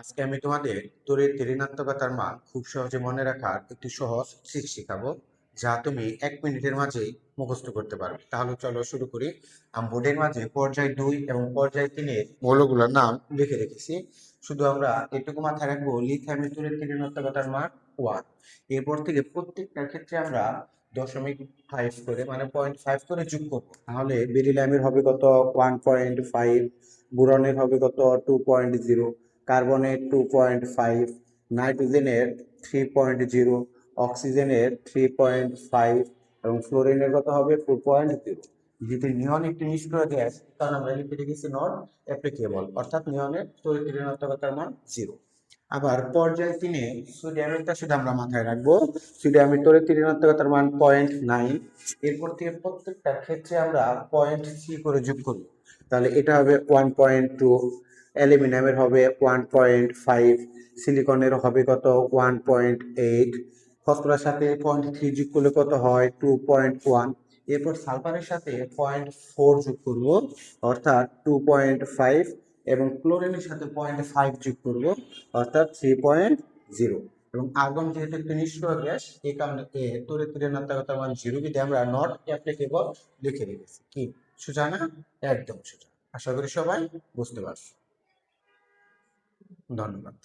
আজকে আমি তোমাদের তড়িৎ ঋণাত্মকতার মান খুব সহজে মনে রাখার একটি সহজ ট্রিক শেখাবো, যা তুমি এক মিনিটের মাঝেই মুখস্থ করতে পারবে। তাহলে চলো শুরু করি। আমি বোর্ডের মাঝে পর্যায় দুই এবং পর্যায় তিনের মৌলগুলোর নাম লিখে রেখেছি। শুধু আমরা এটুকু মাথায় রাখব লিথিয়ামের তড়িৎ ঋণাত্মকতার মান ওয়ান এরপর থেকে প্রত্যেকটার ক্ষেত্রে আমরা দশমিক ফাইভ করে মানে পয়েন্ট ফাইভ করে যোগ করব। তাহলে বেরিলিয়ামের হবে কত? ওয়ান পয়েন্ট ফাইভ বুরনের হবে কত? টু পয়েন্ট জিরো কার্বনের টু পয়েন্ট ফাইভ নাইট্রোজেনের থ্রি পয়েন্ট জিরো অক্সিজেনের থ্রি পয়েন্ট ফাইভ এবং ফ্লোরিনের কত হবে? ফোর পয়েন্ট জিরো যেহেতু নিয়ন একটি নিষ্ক্রিয় গ্যাস কারণ আমরা লিখে রেখেছি নট অ্যাপ্লিকেবল অর্থাৎ নিয়নের তড়িৎ ঋণাত্মকতার মান জিরো আবার পর্যায় তিনে, সোডিয়ামেরটা শুধু আমরা মাথায় রাখব। সোডিয়ামের তড়িৎ ঋণাত্মকতার মান পয়েন্ট নাইন এরপর থেকে প্রত্যেকটা ক্ষেত্রে আমরা পয়েন্ট থ্রি করে যোগ করব। তাহলে এটা হবে ওয়ান পয়েন্ট টু অ্যালুমিনিয়ামের হবে ওয়ান পয়েন্ট ফাইভ সিলিকনের হবে কত ওয়ান পয়েন্ট এইট ফসফরাসের সাথে পয়েন্ট থ্রি যোগ করলে কত হয় টু পয়েন্ট ওয়ান এরপর সালফারের সাথে পয়েন্ট ফোর যোগ করব, অর্থাৎ টু পয়েন্ট ফাইভ এবং ক্লোরিনের সাথে পয়েন্ট ফাইভ যোগ করব, অর্থাৎ থ্রি পয়েন্ট জিরো এবং আর্গন যেহেতু একটি নিষ্ক্রিয় গ্যাস এই কারণে এ তড়িৎ ঋণাত্মকতার মান জিরো বিধে আমরা নট অ্যাপ্লিকেবল লিখে রেখেছি কি? সোজা না একদম সোজা আশা করি সবাই বুঝতে পারছ। ধন্যবাদ।